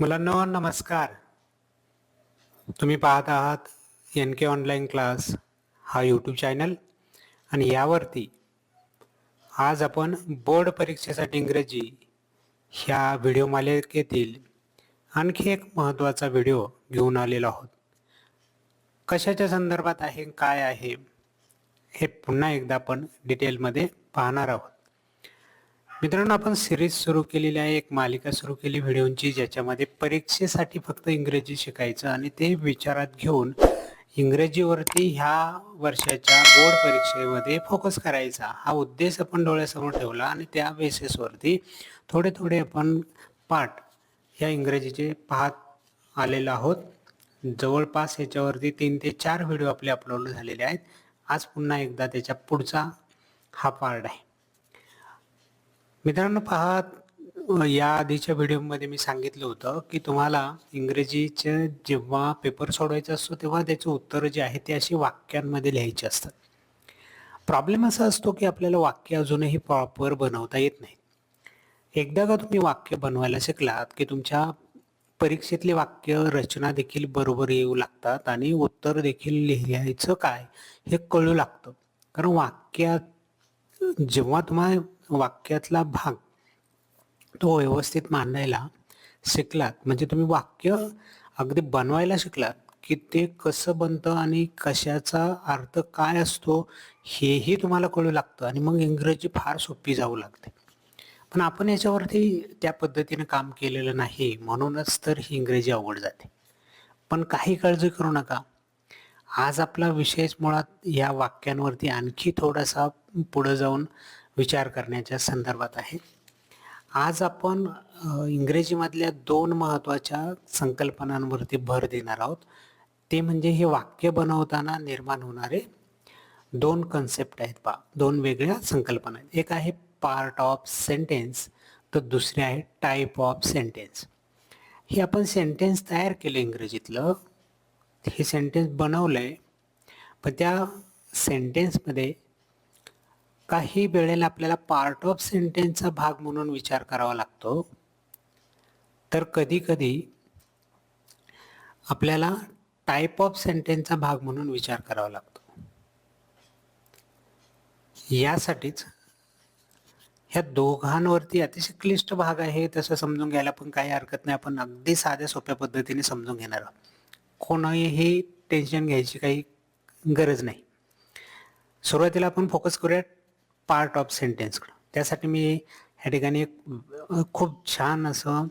मुलांना नमस्कार. तुम्ही पाहत आहात एन के ऑनलाईन क्लास हा यूट्यूब चॅनल आणि यावरती आज आपण बोर्ड परीक्षेसाठी इंग्रजी ह्या व्हिडिओ मालिकेतील आणखी एक महत्त्वाचा व्हिडिओ घेऊन आलेलो आहोत. कशाच्या संदर्भात आहे काय आहे हे पुन्हा एकदा आपण डिटेलमध्ये पाहणार आहोत. मित्रांनो आपण सिरीज सुरू केलेली आहे. एक मालिका सुरू केली व्हिडिओंची ज्याच्यामध्ये परीक्षेसाठी फक्त इंग्रजी शिकायचं आणि ते विचारात घेऊन इंग्रजीवरती ह्या वर्षाच्या बोर्ड परीक्षेमध्ये फोकस करायचा. हा उद्देश आपण डोळ्यासमोर ठेवला आणि त्या बेसिसवरती थोडे थोडे आपण पाठ ह्या इंग्रजीचे पाहत आलेलो आहोत. जवळपास याच्यावरती तीन ते चार व्हिडिओ आपले अपलोड झालेले आहेत. आज पुन्हा एकदा त्याच्या पुढचा हा पार्ट आहे. मित्रांनो पहा या आधीच्या व्हिडिओमध्ये मी सांगितलं होतं की तुम्हाला इंग्रजीचं जेव्हा पेपर सोडवायचा असतो तेव्हा त्याचं उत्तर जे आहे ते अशी वाक्यांमध्ये लिहायचे असतात. प्रॉब्लेम असा असतो की आपल्याला वाक्य अजूनही प्रॉपर बनवता येत नाही. एकदा का तुम्ही वाक्य बनवायला शिकलात की तुमच्या परीक्षेतले वाक्य रचना देखील बरोबर येऊ लागतात आणि उत्तर देखील लिहायचं काय हे कळू लागतं. कारण वाक्यात जेव्हा तुम्हाला वाक्यातला भाग तो व्यवस्थित मांडायला शिकलात म्हणजे तुम्ही वाक्य अगदी बनवायला शिकलात की ते कसं बनतं आणि कशाचा अर्थ काय असतो हेही तुम्हाला कळू लागतं आणि मग इंग्रजी फार सोपी जाऊ लागते. पण आपण याच्यावरती त्या पद्धतीने काम केलेलं नाही म्हणूनच तर ही इंग्रजी अवघड जाते. पण काही काळजी करू नका. आज आपला विशेष मुळात या वाक्यांवरती आणखी थोडासा पुढं जाऊन विचार करण्याच्या संदर्भात आहे. आज आपण इंग्रजीमधल्या दोन महत्त्वाच्या संकल्पनांवरती भर देणार आहोत. ते म्हणजे हे वाक्य बनवताना निर्माण होणारे दोन कन्सेप्ट आहेत पा दोन वेगळ्या संकल्पना आहेत. एक आहे पार्ट ऑफ सेंटेन्स तर दुसरे आहे टाईप ऑफ सेंटेन्स हे आपण सेंटेन्स तयार केलं इंग्रजीतलं. हे सेंटेन्स बनवलं आहे पण त्या सेंटेन्समध्ये काही वेळेला आपल्याला पार्ट ऑफ सेंटेन्सचा भाग म्हणून विचार करावा लागतो. तर कधी कधी आपल्याला टाईप ऑफ सेंटेन्सचा भाग म्हणून विचार करावा लागतो. यासाठीच ह्या दोघांवरती अतिशय क्लिष्ट भाग आहे तसं समजून घ्यायला पण काही हरकत नाही. आपण अगदी साध्या सोप्या पद्धतीने समजून घेणार आहोत. कोणाही टेन्शन घ्यायची काही गरज नाही. सुरुवातीला आपण फोकस करूया पार्ट ऑफ सेंटेन्सकडं त्यासाठी मी ह्या ठिकाणी एक खूप छान असं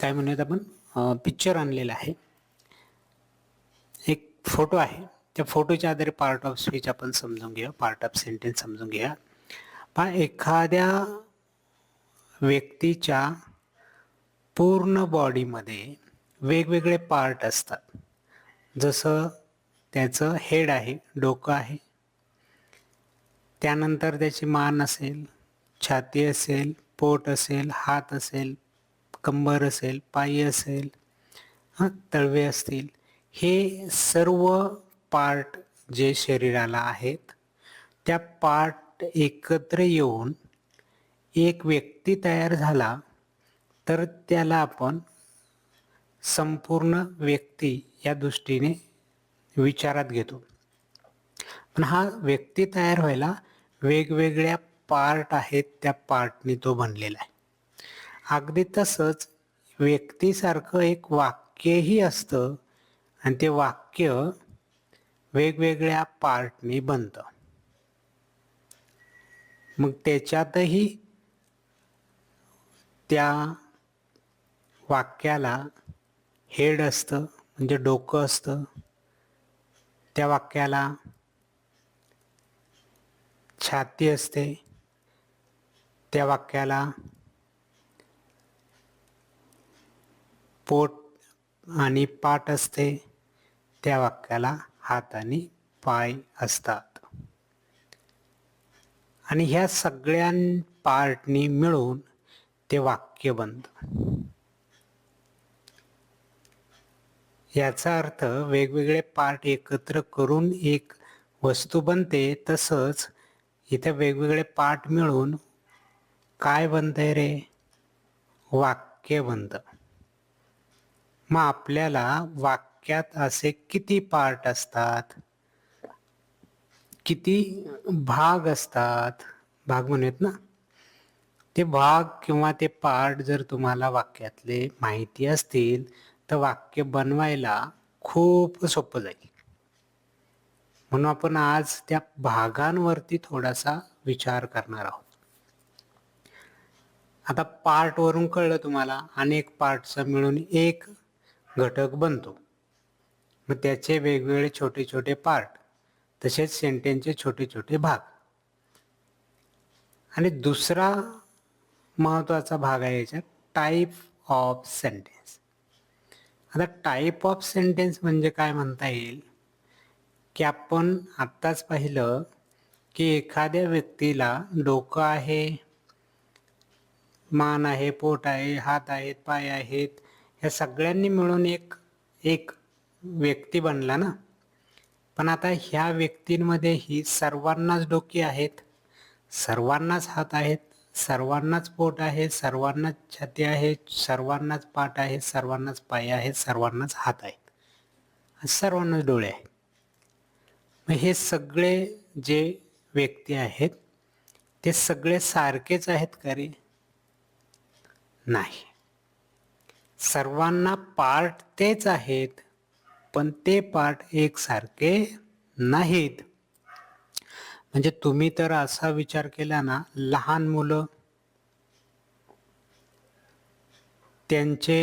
काय म्हणूयात आपण पिक्चर आणलेलं आहे. एक फोटो आहे. त्या फोटोच्या आधारे पार्ट ऑफ स्पीच आपण समजून घेऊया. पार्ट ऑफ सेंटेन्स समजून घेऊया. पहा एखाद्या व्यक्तीच्या पूर्ण बॉडीमध्ये वेगवेगळे पार्ट असतात. जसं त्याचं हेड आहे डोकं आहे त्यानंतर त्याची मान असेल छाती असेल पोट असेल हात असेल कंबर असेल पायी असेल हां तळवे असतील हे सर्व पार्ट जे शरीराला आहेत त्या पार्ट एकत्र येऊन एक व्यक्ती तयार झाला तर त्याला आपण संपूर्ण व्यक्ती या दृष्टीने विचारात घेतो. पण हा व्यक्ती तयार व्हायला वेगवेगळ्या पार्ट आहेत त्या पार्टनी तो बनलेला आहे. अगदी तसंच व्यक्तीसारखं एक वाक्यही असतं आणि ते वाक्य वेगवेगळ्या पार्टनी बनतं. मग त्याच्यातही त्या वाक्याला हेड असतं म्हणजे डोकं असतं. त्या वाक्याला छाती असते त्या वाक्याला पोट आणि पाठ असते त्या वाक्याला हात आणि पाय असतात. आणि ह्या सगळ्या पार्टनी मिळून ते वाक्य बनतं. याचा अर्थ वेगवेगळे पार्ट एकत्र करून एक वस्तू बनते तसंच इथे वेगवेगळे पाठ मिळून काय बनतंय रे? वाक्य वाक्य बनतं मग आपल्याला वाक्यात असे किती पार्ट असतात? किती भाग असतात? भाग म्हणूयात ना. ते भाग किंवा ते पार्ट जर तुम्हाला वाक्यातले माहिती असतील तर वाक्य बनवायला खूप सोपं जाईल. म्हणून आपण आज त्या भागांवरती थोडासा विचार करणार आहोत. आता पार्ट वरून कळलं तुम्हाला अनेक पार्टचा मिळून एक घटक बनतो. मग त्याचे वेगवेगळे छोटे छोटे पार्ट तसेच सेंटेन्सचे छोटे छोटे भाग. आणि दुसरा महत्त्वाचा भाग आहे याच्यात टाईप ऑफ सेंटेन्स आता टाईप ऑफ सेंटेन्स म्हणजे काय म्हणता येईल? की आपण आत्ताच पाहिलं की एखाद्या व्यक्तीला डोकं आहे मान आहे पोट आहे हात आहेत पाय आहेत ह्या सगळ्यांनी मिळून एक एक व्यक्ती बनला ना? पण आता ह्या व्यक्तींमध्ये ही सर्वांनाच डोकी आहेत सर्वांनाच हात आहेत सर्वांनाच पोट आहे सर्वांनाच छाती आहे सर्वांनाच पाठ आहे सर्वांनाच पाय आहेत सर्वांनाच हात आहेत. सर्वांनाच डोळे आहेत. हे सगळे जे व्यक्ती आहेत ते सगळे सारखेच आहेत का रे? नाही. सर्वांना पार्ट तेच आहेत पण ते पार्ट एकसारखे नाहीत. म्हणजे तुम्ही तर असा विचार केला ना लहान मुलं त्यांचे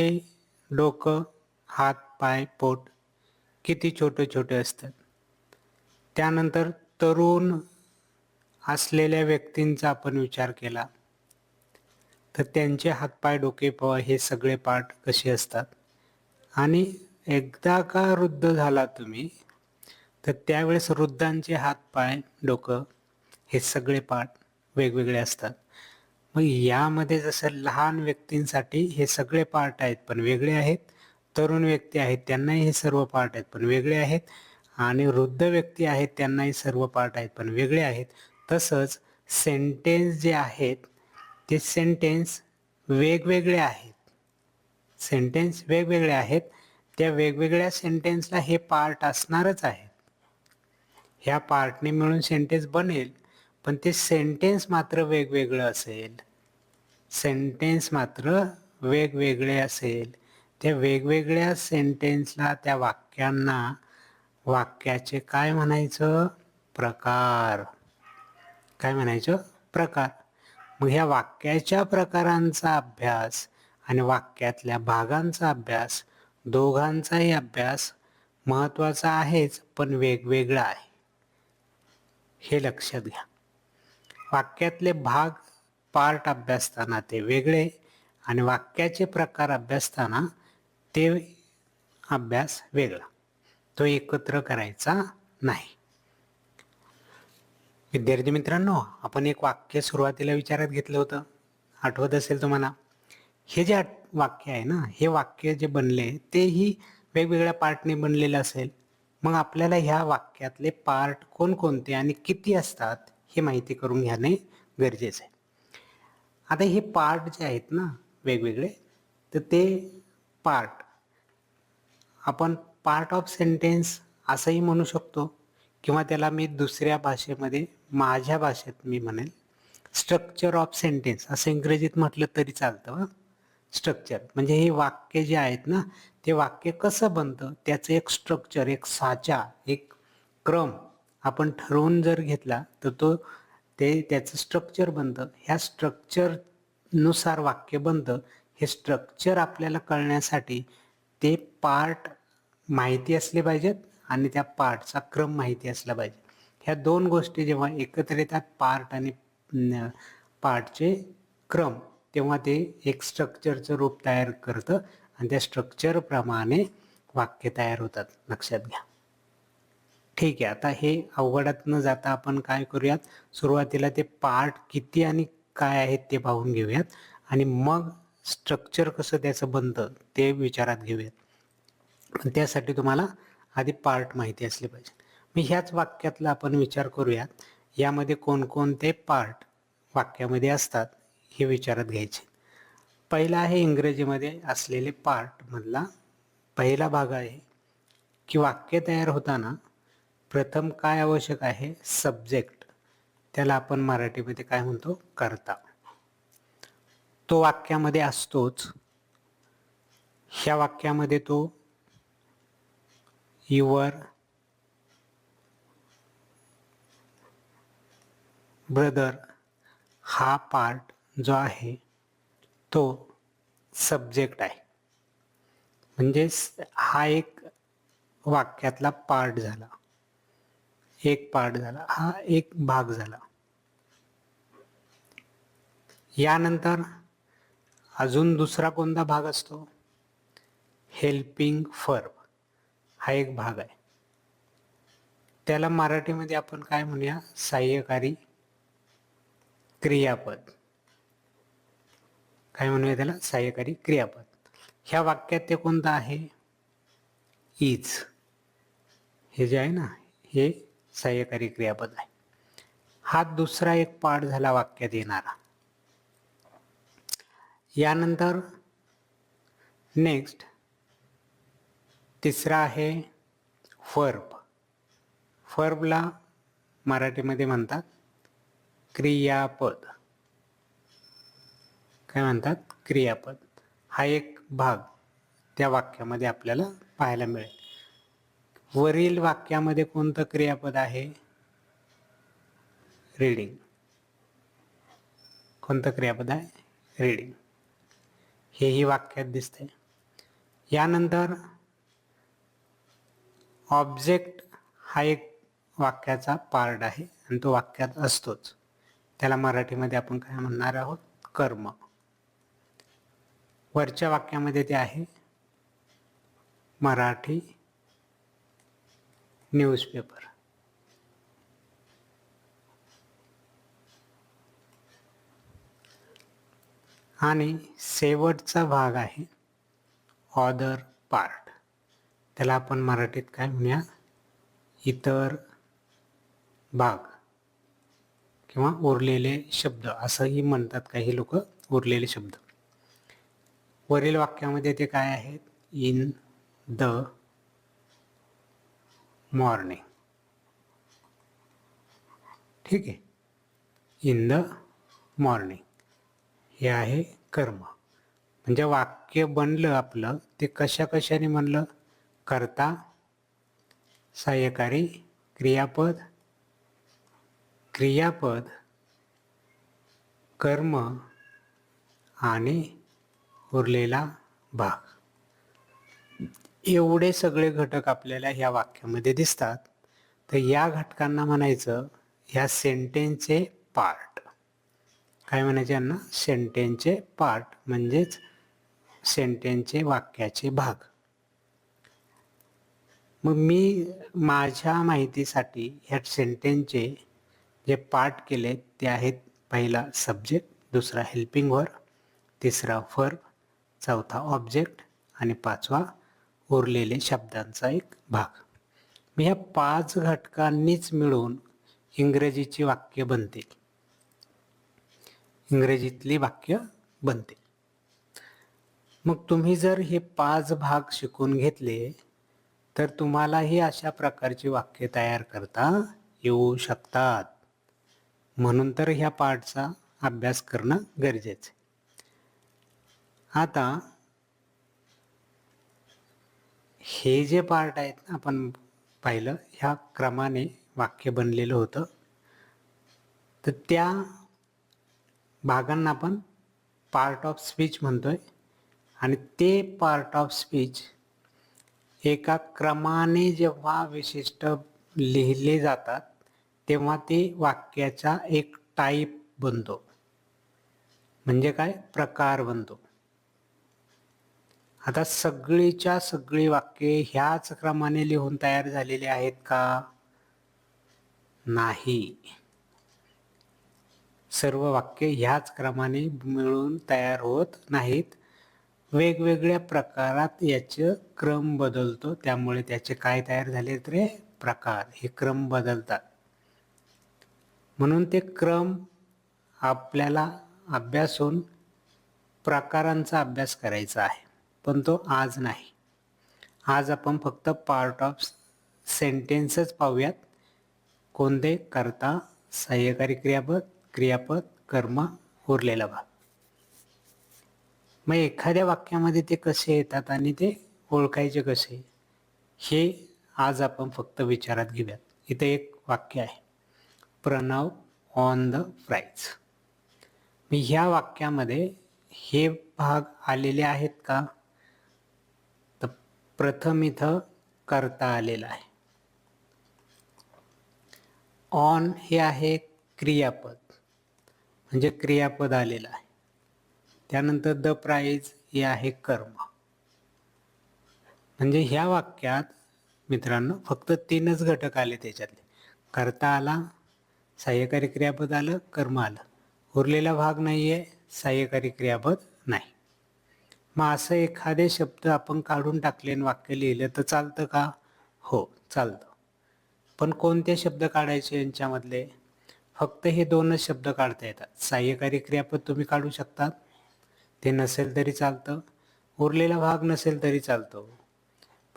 डोकं हात पाय पोट किती छोटे छोटे असतात. त्यानंतर तरुण असलेल्या व्यक्तींचा आपण विचार केला. तर त्यांचे हातपाय डोके पवा हे सगळे पार्ट कसे असतात? आणि एकदा का वृद्ध झाला तुम्ही तर त्यावेळेस वृद्धांचे हातपाय डोकं हे सगळे पार्ट वेगवेगळे असतात. मग यामध्ये जसं लहान व्यक्तींसाठी हे सगळे पार्ट आहेत पण वेगळे आहेत. तरुण व्यक्ती आहेत त्यांनाही हे सर्व पार्ट आहेत पण वेगळे आहेत. आणि वृद्ध व्यक्ती आहेत त्यांनाही सर्व पार्ट आहेत पण वेगळे आहेत. तसंच सेंटेन्स जे आहेत ते सेंटेन्स वेगवेगळे आहेत. सेंटेन्स वेगवेगळे आहेत. त्या वेगवेगळ्या सेंटेन्सला हे पार्ट असणारच आहेत. ह्या पार्टने मिळून सेंटेन्स बनेल पण ते सेंटेन्स मात्र वेगवेगळं असेल. सेंटेन्स मात्र वेगवेगळे असेल. त्या वेगवेगळ्या सेंटेन्सला त्या वाक्यांना वाक्याचे काय म्हणायचं? प्रकार. काय म्हणायचं? प्रकार. मग ह्या वाक्याच्या प्रकारांचा अभ्यास आणि वाक्यातल्या भागांचा अभ्यास दोघांचाही अभ्यास महत्त्वाचा आहेच पण वेगवेगळा आहे. हे लक्षात घ्या. वाक्यातले भाग पार्ट अभ्यासताना ते वेगळे आणि वाक्याचे प्रकार अभ्यासताना ते अभ्यास वेगळा. तो एकत्र करायचा नाही. विद्यार्थी मित्रांनो आपण एक वाक्य सुरुवातीला विचारात घेतलं होतं. आठवत असेल तुम्हाला? हे जे वाक्य आहे ना हे वाक्य जे बनले तेही वेगवेगळ्या पार्टने बनलेलं असेल. मग आपल्याला ह्या वाक्यातले पार्ट कोणकोणते आणि किती असतात हे माहिती करून घेणे गरजेचं आहे. आता हे पार्ट जे आहेत ना वेगवेगळे तर ते पार्ट आपण पार्ट ऑफ सेंटेन्स असंही म्हणू शकतो किंवा त्याला मी दुसऱ्या भाषेमध्ये माझ्या भाषेत मी म्हणेल स्ट्रक्चर ऑफ सेंटेन्स असं इंग्रजीत म्हटलं तरी चालतं स्ट्रक्चर म्हणजे हे वाक्य जे आहेत ना ते वाक्य कसं बनतं? त्याचं एक स्ट्रक्चर एक साचा एक क्रम आपण ठरवून जर घेतला तर तो ते त्याचं स्ट्रक्चर बनतं. ह्या स्ट्रक्चरनुसार वाक्य बनतं. हे स्ट्रक्चर आपल्याला कळण्यासाठी ते पार्ट माहिती असले पाहिजेत आणि त्या पार्टचा क्रम माहिती असला पाहिजे. ह्या दोन गोष्टी जेव्हा एकत्र येतात पार्ट आणि पार्टचे क्रम तेव्हा ते एक स्ट्रक्चरचं रूप तयार करतं आणि त्या स्ट्रक्चरप्रमाणे वाक्य तयार होतात. लक्षात घ्या. ठीक आहे आता हे अवघडात न जाता आपण काय करूयात? सुरुवातीला ते पार्ट किती आणि काय आहेत ते पाहून घेऊयात आणि मग स्ट्रक्चर कसं त्याचं बनतं ते विचारात घेऊयात. त्यासाठी तुम्हाला आधी पार्ट माहिती असले पाहिजे. मी ह्याच वाक्यातला आपण विचार करूयात. यामध्ये कोणकोणते पार्ट वाक्यामध्ये असतात हे विचारात घ्यायचे. पहिला आहे इंग्रजीमध्ये असलेले पार्ट मधला पहिला भाग आहे की वाक्य तयार होताना प्रथम काय आवश्यक आहे? सब्जेक्ट त्याला आपण मराठीमध्ये काय म्हणतो? करता तो वाक्यामध्ये असतोच. ह्या वाक्यामध्ये तो युवर ब्रदर हा पार्ट जो आहे तो सब्जेक्ट आहे. म्हणजेच हा एक वाक्यातला पार्ट झाला. एक पार्ट झाला. हा एक भाग झाला. यानंतर अजून दुसरा कोणता भाग असतो? हेल्पिंग फर्ब हा एक भाग आहे. त्याला मराठीमध्ये आपण काय म्हणूया? सहाय्यकारी क्रियापद. काय म्हणूया त्याला? सहाय्यकारी क्रियापद. ह्या वाक्यात ते कोणतं आहे? इज हे जे आहे ना हे सहाय्यकारी क्रियापद आहे. हा दुसरा एक पाठ झाला वाक्यात येणारा. यानंतर नेक्स्ट तिसरा आहे फर्ब फर्बला मराठीमध्ये म्हणतात क्रियापद. काय म्हणतात? क्रियापद. हा एक भाग त्या वाक्यामध्ये आपल्याला पाहायला मिळेल. वरील वाक्यामध्ये कोणतं क्रियापद आहे? रीडिंग कोणतं क्रियापद आहे? रीडिंग हेही वाक्यात दिसते यानंतर ऑब्जेक्ट हा एक वाक्याचा पार्ट आहे आणि तो वाक्यात असतोच. त्याला मराठीमध्ये आपण काय म्हणणार आहोत? कर्म. वरच्या वाक्यामध्ये ते आहे मराठी न्यूजपेपर आणि शेवटचा भाग आहे ऑदर पार्ट त्याला आपण मराठीत काय म्हणूया? इतर भाग किंवा उरलेले शब्द. असंही म्हणतात काही लोक उरलेले शब्द. वरील वाक्यामध्ये ते काय आहेत? In the morning. ठीक आहे. In the morning. हे आहे कर्म. म्हणजे वाक्य बनलं आपलं ते कशा कशाने म्हणलं करता सहाय्यकारी क्रियापद क्रियापद कर्म आणि उरलेला भाग. एवढे सगळे घटक आपल्याला ह्या वाक्यामध्ये दिसतात. तर या घटकांना म्हणायचं ह्या सेंटेन्सचे पार्ट. काय म्हणायचे यांना? सेंटेन्सचे पार्ट म्हणजेच सेंटेन्सचे वाक्याचे भाग. मग मी माझ्या माहितीसाठी ह्या सेंटेन्सचे जे पाठ केले ते आहेत पहिला सब्जेक्ट दुसरा हेल्पिंग वर तिसरा फर चौथा ऑब्जेक्ट आणि पाचवा उरलेले शब्दांचा एक भाग. मी ह्या पाच घटकांनीच मिळून इंग्रजीची वाक्य बनतील इंग्रजीतली वाक्य बनते. मग तुम्ही जर हे पाच भाग शिकून घेतले तर तुम्हालाही अशा प्रकारची वाक्य तयार करता येऊ शकतात. म्हणून तर ह्या पार्टचा अभ्यास करणं गरजेचं आहे. आता हे जे पार्ट आहेत आपण पाहिलं ह्या क्रमाने वाक्य बनलेलं होतं. तर त्या भागांना आपण पार्ट ऑफ स्पीच म्हणतोय. आणि ते पार्ट ऑफ स्पीच एका क्रमाने जेव्हा विशिष्ट लिहिले जातात तेव्हा ते वाक्याचा एक टाईप बनतो. म्हणजे काय? प्रकार बनतो. आता सगळीच्या सगळी वाक्ये ह्याच क्रमाने लिहून तयार झालेले आहेत का? नाही. सर्व वाक्य ह्याच क्रमाने मिळून तयार होत नाहीत. वेगवेगळ्या प्रकारात याचं क्रम बदलतो. त्यामुळे त्याचे काय तयार झाले रे? प्रकार. हे क्रम बदलतात. म्हणून ते क्रम आपल्याला अभ्यासून प्रकारांचा अभ्यास करायचा आहे. पण तो आज नाही. आज आपण फक्त पार्ट ऑफ सेंटेन्सच पाहूयात. कोणते? करता सहाय्यकारी क्रियापद क्रियापद कर्म उरलेला भाग. मग एखाद्या वाक्यामध्ये ते कसे येतात आणि ते ओळखायचे कसे हे आज आपण फक्त विचारात घेऊयात. इथे एक वाक्य आहे. प्रणव ऑन द प्राईज मी ह्या वाक्यामध्ये हे भाग आलेले आहेत का? तर प्रथम इथं करता आलेला आहे. ऑन हे आहे क्रियापद. म्हणजे क्रियापद आलेलं आहे. त्यानंतर द प्राईज हे आहे कर्म. म्हणजे ह्या वाक्यात मित्रांनो फक्त तीनच घटक आले त्याच्यातले. करता आला सहाय्यकारी क्रियापद आलं कर्म आलं. उरलेला भाग नाही आहे सहाय्यकारी क्रियापद नाही. मग असं एखादे शब्द आपण काढून टाकले आणि वाक्य लिहिलं तर चालतं का? हो चालतं. पण कोणते शब्द काढायचे यांच्यामधले? फक्त हे दोनच शब्द काढता येतात. सहाय्यकारी क्रियापद तुम्ही काढू शकतात. ते नसेल तरी चालतं. उरलेला भाग नसेल तरी चालतो.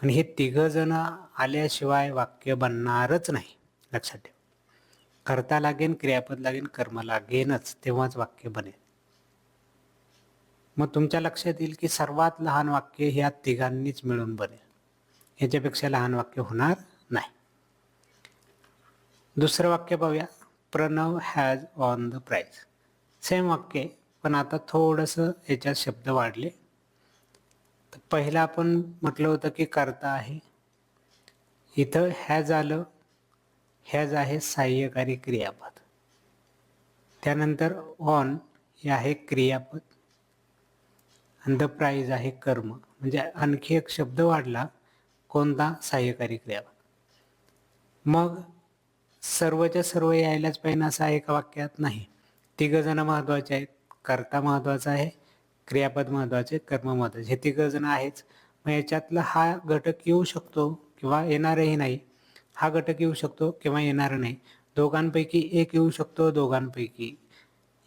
पण हे तिघं जण आल्याशिवाय वाक्य बनणारच नाही. लक्षात ठेवा. करता लागेन क्रियापद लागेन कर्म लागेनच तेव्हाच वाक्य बनेल. मग तुमच्या लक्षात येईल की सर्वात लहान वाक्य ह्या तिघांनीच मिळून बनेल. याच्यापेक्षा लहान वाक्य होणार नाही. दुसरं वाक्य पाहूया. Pranav has on the prize same वाक्य पण आता थोडंसं याच्यात शब्द वाढले. तर पहिलं आपण म्हटलं होतं की करता आहे. इथं हॅज आलं हॅज आहे सहाय्यकारी क्रियापद. त्यानंतर ऑन हे आहे क्रियापद. आणि द प्राईज आहे कर्म. म्हणजे आणखी एक शब्द वाढला कोणता? सहाय्यकारी क्रियापद. मग सर्वच्या सर्व यायलाच पाहिजे असं आहे एका वाक्यात? नाही. तिघं जण महत्त्वाचे आहेत. कर्ता महत्त्वाचा आहे क्रियापद महत्त्वाचे कर्म महत्त्वाचे. हे तिघजण आहेच. मग याच्यातला हा घटक येऊ शकतो किंवा येणारही नाही. हा घटक येऊ शकतो किंवा येणार नाही. दोघांपैकी एक येऊ शकतो दोघांपैकी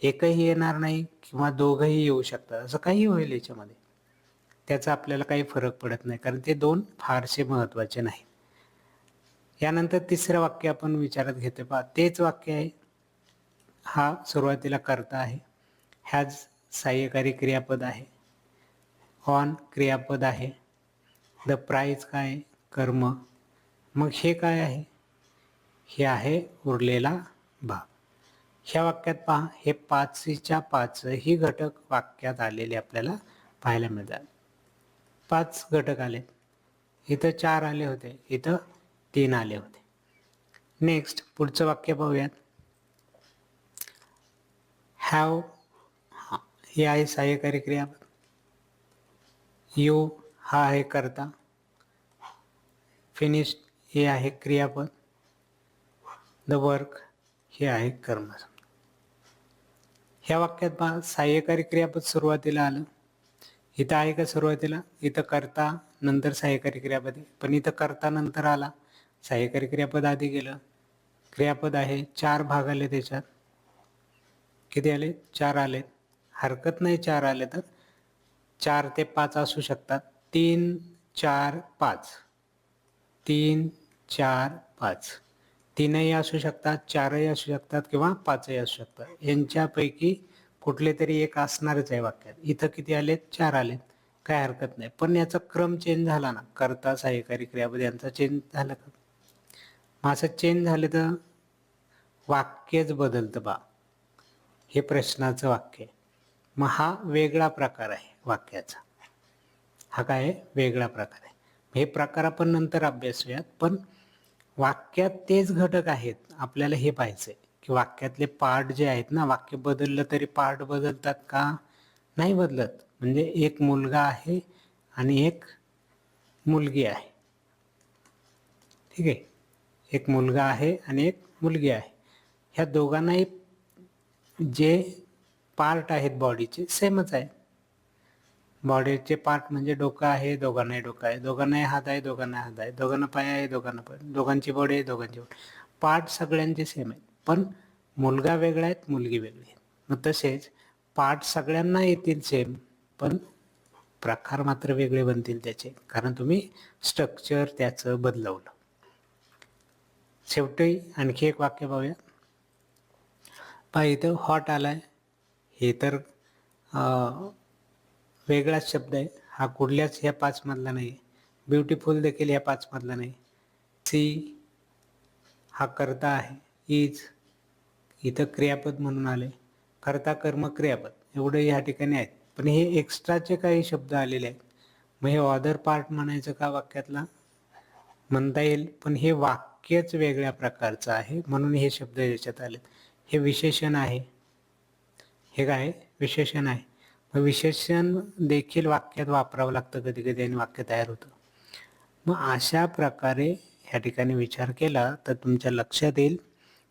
एकही येणार नाही किंवा दोघंही येऊ शकतात. असं काही होईल याच्यामध्ये. त्याचा आपल्याला काही फरक पडत नाही कारण ते दोन फारसे महत्त्वाचे नाही. यानंतर तिसरं वाक्य आपण विचारात घेतो पहा तेच वाक्य आहे. हा सुरुवातीला करता आहे. ह्याच सहाय्यकारी क्रियापद आहे. ऑन क्रियापद आहे. द प्राईज काय? कर्म. मग हे काय आहे? हे आहे उरलेला भाग. ह्या वाक्यात पहा हे पाचच्या पाचही घटक वाक्यात आलेले आपल्याला पाहायला मिळतात. पाच घटक आले. इथं चार आले होते इथं तीन आले होते. नेक्स्ट पुढचं वाक्य पाहूयात. हॅव हे आहे सहाय्यकारी क्रियापद यू हा आहे करता. फिनिश हे आहे क्रियापद. द वर्क हे आहे कर्म. ह्या वाक्यात पहा सहाय्यकारी क्रियापद सुरुवातीला आलं. इथं आहे का सुरुवातीला? इथं करता नंतर सहाय्यकारी क्रियापद. पण इथं करता नंतर आला. सहाय्यकारी क्रियापद आधी गेलं. क्रियापद आहे चार भाग आले त्याच्यात. किती आले? चार आले हरकत नाही चार आले तर. चार ते पाच असू शकतात. तीन चार पाच. तीन चार पाच. तीनही असू शकतात चारही असू शकतात किंवा पाचही असू शकतात. यांच्यापैकी कुठले तरी एक असणारच आहे वाक्यात. इथं किती आलेत? चार आलेत. काय हरकत नाही. पण याचा क्रम चेंज झाला ना. करता सहाय्यकारी क्रियापद यांचा चेंज झाला का? मग असं चेंज झालं तर वाक्यच बदलतं बा. हे प्रश्नाचं वाक्य आहे. मग हा वेगळा प्रकार आहे वाक्याचा. हा काय? आहे वेगळा प्रकार आहे. हे प्रकार आपण नंतर अभ्यासूयात पण वाक्यात तेच घटक आहेत आपल्याला हे पाहिजे की वाक्यातले पार्ट जे आहेत ना वाक्य बदललं तरी पार्ट बदलतात का? नाही बदलत. म्हणजे एक मुलगा आहे आणि एक मुलगी आहे. ठीक आहे? एक मुलगा आहे आणि एक मुलगी आहे. ह्या दोघांनाही जे पार्ट आहेत बॉडीचे सेमच आहे. बॉडीचे पार्ट म्हणजे डोकं आहे दोघांनाही डोकं आहे. दोघांनाही हात आहे दोघांना हात आहे. दोघांना पाय आहे दोघांना पाय दोघांची बॉडी आहे दोघांची बॉडी पार्ट सगळ्यांचे सेम आहेत. पण मुलगा वेगळा आहेत मुलगी वेगळी आहेत मग तसेच पार्ट सगळ्यांना येतील सेम पण प्रकार मात्र वेगळे बनतील त्याचे. कारण तुम्ही स्ट्रक्चर त्याचं बदलवलं. शेवटी आणखी एक वाक्य पाहूया. पहा इथं हॉट आलाय. हे तर वेगळाच शब्द आहे. हा कुठल्याच ह्या पाचमधला नाही. ब्युटिफुल देखील ह्या पाचमधला नाही. सी हा करता आहे. इज इथं क्रियापद म्हणून आले. करता कर्म क्रियापद एवढं या ठिकाणी आहेत. पण हे एक्स्ट्राचे काही शब्द आलेले आहेत. मग हे ऑदर पार्ट म्हणायचं का वाक्यातला? म्हणता येईल. पण हे वाक्यच वेगळ्या प्रकारचं आहे म्हणून हे शब्द याच्यात आले हे विशेषण आहे. हे काय विशेषण आहे? मग विशेषण देखील वाक्यात वापरावं लागतं कधी कधी आणि वाक्य तयार होतं. मग अशा प्रकारे ह्या ठिकाणी विचार केला तर तुमच्या लक्षात येईल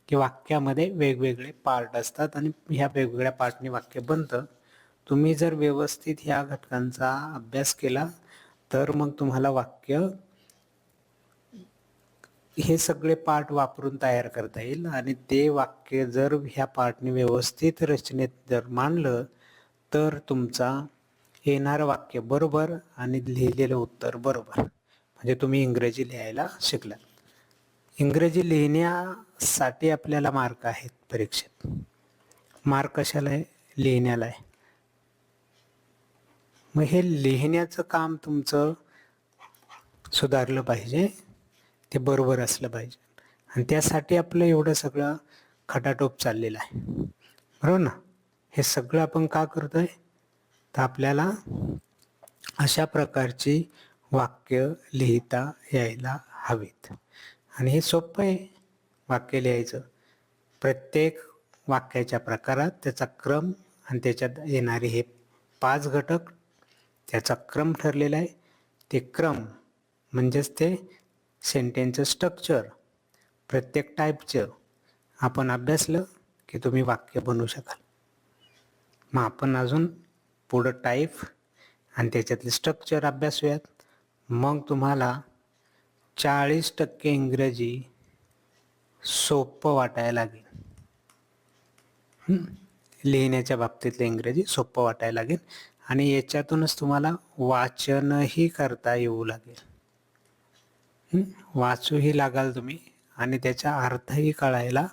की वाक्यामध्ये वेगवेगळे पार्ट असतात आणि ह्या वेगवेगळ्या पार्टने वाक्य बनतं. तुम्ही जर व्यवस्थित ह्या घटकांचा अभ्यास केला तर मग तुम्हाला वाक्य हे सगळे पार्ट वापरून तयार करता येईल आणि ते वाक्य जर ह्या पार्टने व्यवस्थित रचनेत जर मांडलं तर तुमचा येणारं वाक्य बरोबर आणि लिहिलेलं उत्तर बरोबर. म्हणजे तुम्ही इंग्रजी लिहायला शिकलात. इंग्रजी लिहिण्यासाठी आपल्याला मार्क आहेत परीक्षेत. मार्क कशाला आहे? लिहिण्याला आहे. मग हे लिहिण्याचं काम तुमचं सुधारलं पाहिजे. ते बरोबर असलं पाहिजे. आणि त्यासाठी आपलं एवढं सगळं खटाटोप चाललेलं आहे. बरोबर ना? हे सगळं आपण का करतोय? तर आपल्याला अशा प्रकारची वाक्य लिहिता यायला हवीत. आणि हे सोपं आहे वाक्य लिहायचं. प्रत्येक वाक्याच्या प्रकारात त्याचा क्रम आणि त्याच्यात येणारे हे पाच घटक त्याचा क्रम ठरलेला आहे. ते क्रम म्हणजेच ते सेंटेन्सचं स्ट्रक्चर प्रत्येक टाईपचं आपण अभ्यासलं की तुम्ही वाक्य बनवू शकाल. मग आपण अजून पुढं टाईप आणि त्याच्यातले स्ट्रक्चर अभ्यासूयात. मग तुम्हाला चाळीस टक्के इंग्रजी सोपं वाटायला लागेल. लिहिण्याच्या बाबतीतलं इंग्रजी सोपं वाटायला लागेल आणि याच्यातूनच तुम्हाला वाचनही करता येऊ लागेल. वाचूही लागाल तुम्ही आणि त्याचा अर्थही कळायला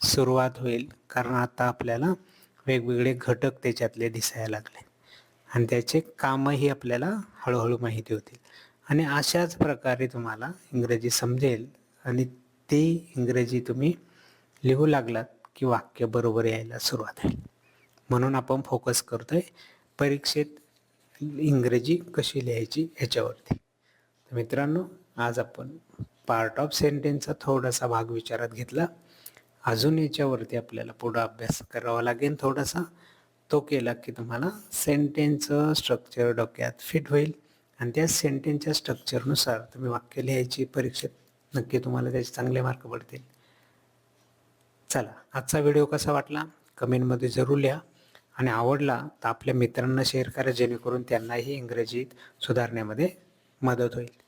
सुरुवात होईल. कारण आता आपल्याला वेगवेगळे घटक त्याच्यातले दिसायला लागले. आणि त्याचे कामही आपल्याला हळूहळू माहिती होतील. आणि अशाच प्रकारे तुम्हाला इंग्रजी समजेल आणि ते इंग्रजी तुम्ही लिहू लागलात की वाक्य बरोबर यायला सुरुवात होईल. म्हणून आपण फोकस करतोय परीक्षेत इंग्रजी कशी लिहायची ह्याच्यावरती तर मित्रांनो आज आपण पार्ट ऑफ सेंटेन्सचा थोडासा भाग विचारात घेतला. अजून याच्यावरती आपल्याला पुढं अभ्यास करावा लागेल थोडासा. तो केला की तुम्हाला सेंटेन्सचं स्ट्रक्चर डोक्यात फिट होईल. आणि त्या सेंटेन्सच्या स्ट्रक्चरनुसार तुम्ही वाक्य लिहायची परीक्षेत नक्की तुम्हाला त्याचे चांगले मार्क पडतील. चला आजचा व्हिडिओ कसा वाटला? कमेंटमध्ये जरूर लिहा. आणि आवडला तर आपल्या मित्रांना शेअर करा जेणेकरून त्यांनाही इंग्रजीत सुधारण्यामध्ये मदत होईल.